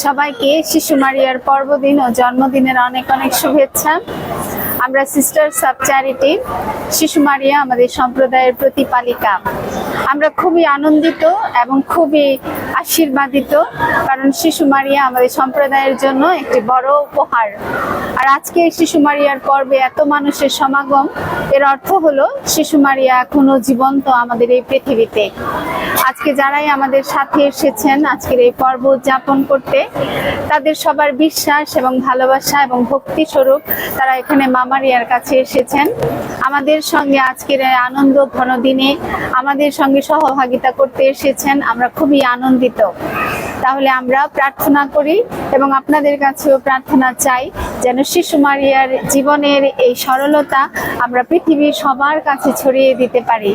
সবাইকে শিশু মারিয়ার পর্বদিন ও জন্মদিনের অনেক অনেক শুভেচ্ছা। আমরা সিস্টার সাব চ্যারিটি শিশু মারিয়া, আমাদের সম্প্রদায়ের প্রতিপালিকা। আমরা খুবই আনন্দিত এবং খুবই আশীর্বাদিত, কারণ শিশু মারিয়া আমাদের সম্প্রদায়ের জন্য একটি বড় উপহার। আর আজকে শিশু মারিয়ার পর্বে এত মানুষের সমাগম, এর অর্থ হলো শিশু মারিয়া এখনও জীবন্ত আমাদের এই পৃথিবীতে। আজকে যারাই আমাদের সাথে এসেছেন আজকের এই পর্ব উদযাপন করতে, তাদের সবার বিশ্বাস এবং ভালোবাসা এবং ভক্তি স্বরূপ তারা এখানে মামারিয়ার কাছে এসেছেন। আমাদের সঙ্গে আজকের আনন্দ ঘন দিনে আমাদের সঙ্গে সহভাগিতা করতে এসেছেন। আমরা খুবই আনন্দিত। তাহলে আমরা প্রার্থনা করি এবং আপনাদের কাছেও প্রার্থনা চাই যেন শিশু মারিয়ার জীবনের এই সরলতা আমরা পৃথিবীর সবার কাছে ছড়িয়ে দিতে পারি।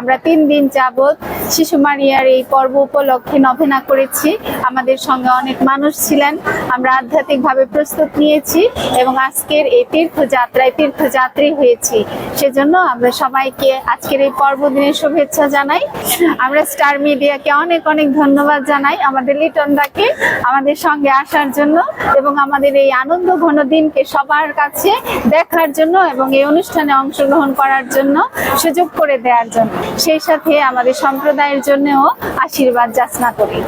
আমরা তিন দিন যাবৎ শিশু মারিয়ার এই পর্ব উপলক্ষে নভেনা করেছি। আমাদের সঙ্গে অনেক মানুষ ছিলেন। আমরা আধ্যাত্মিকভাবে প্রস্তুত নিয়েছি এবং আজকের এই তীর্থযাত্রায় তীর্থযাত্রী হয়েছি। সেজন্য আমরা সবাইকে আজকের এই পর্বদিনের শুভেচ্ছা জানাই। আমরা স্টার মিডিয়াকে অনেক অনেক ধন্যবাদ জানাই আমাদের লিটনদাকে আমাদের সঙ্গে আসার জন্য এবং আমাদের এই আনন্দ ঘন দিনকে সবার কাছে দেখার জন্য এবং এই অনুষ্ঠানে অংশগ্রহণ করার জন্য সুযোগ করে দেওয়ার জন্য। সেই সাথে আমাদের সম্প্রদায়ের জন্যও আশীর্বাদ যাচনা করি।